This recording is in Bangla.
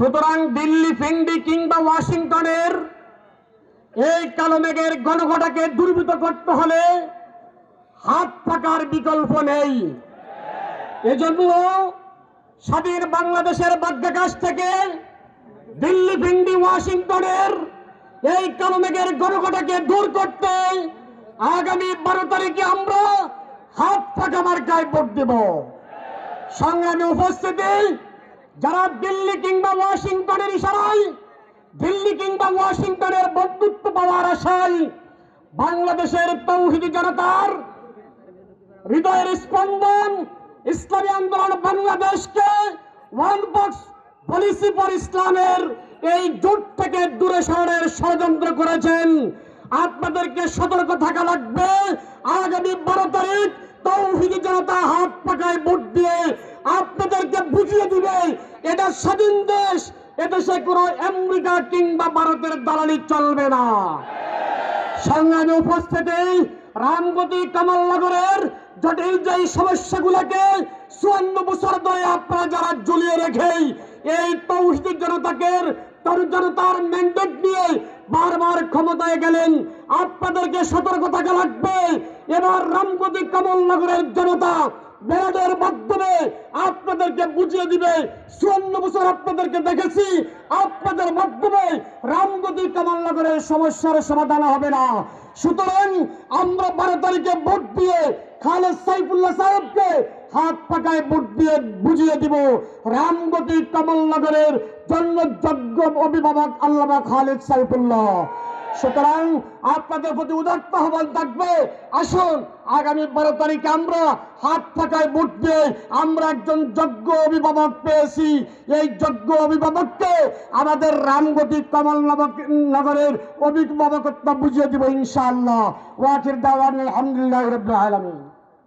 সুতরাং দিল্লি, ফিন্ডি কিংবা ওয়াশিংটনের এই কালো মেঘের গণঘটাকে দুর্বৃত করতে হলে হাত পাকার বিকল্প নেই। এজন্য স্বাধীন বাংলাদেশের বাদ্যাকাশ থেকে দিল্লি, ফিন্ডি, ওয়াশিংটনের এই কালো মেঘের গণঘটাকে দূর করতে আগামী বারো তারিখে আমরা হাত পাকা মার্কায় ভোট দেব। সংগ্রামে উপস্থিতি যারা দিল্লি কিংবা ওয়াশিংটনের ইশারায়, দিল্লি কিংবা ওয়াশিংটনের বন্ধুত্ব পাওয়ার আশায় বাংলাদেশের তৌহিদি জনতার হৃদয়ের স্পন্দন, ইসলামী আন্দোলন বাংলাদেশকে ওয়ান বক্স পলিসি ফর ইসলামের এই জোট থেকে দূরে সরানোর ষড়যন্ত্র করেছেন। আপনাদেরকে সতর্ক থাকা লাগবে। আগামী বারো তারিখ তৌহিদি জনতা হাত পাকায় ভোট দিয়ে আপনাদেরকে বুঝিয়ে দিবে এটা স্বাধীন দেশ, এদেশে কোনো আমেরিকা কিংবা ভারতের দালালি চলবে না। সংগ্রামে উপস্থিতি রামগতি কামালনগরের জটিল যে সমস্যাগুলোকে চুয়ান্ন বছর ধরে আপনারা যারা ঝুলিয়ে রেখে এই তৌহিদি জনতাকে তর জনতার ম্যান্ডেট নিয়ে বারবার ক্ষমতায় গেলেন, আপনাদেরকে সতর্ক থাকা লাগবে। এবার রামগতি কামলনগরের জনতা ব্যারাডের মাধ্যমে আপনাদেরকে বুঝিয়ে দিবে, চুয়ান্ন বছর আপনাদেরকে দেখেছি, আপনাদের মাধ্যমে রামগতি কামালনগরের সমস্যার সমাধান হবে না। সুতরাং আমরা বারো তারিখে ভোট দিয়ে খালেদ সাইফুল্লাহ সাহেবকে হাত পাকায় ভোট দিয়ে বুঝিয়ে দিব, রামগতি কামালনগরের জন্য যোগ্য অভিভাবক আল্লামা খালেদ সাইফুল্লাহ। সুতরাং আপনাদের প্রতি উদাত্ত আহ্বান থাকবে। আসুন, আগামী বারো তারিখে আমরা হাত থাকায় বুট আমরা একজন যোগ্য অভিভাবক পেয়েছি। এই যোগ্য অভিভাবককে আমাদের রামগতি কমল নগরের অভিভাবকত্ব বুঝিয়ে দিব ইনশাআল্লাহ। ওয়াকির দাওয়ান আলহামদুলিল্লাহ রবিল আলমী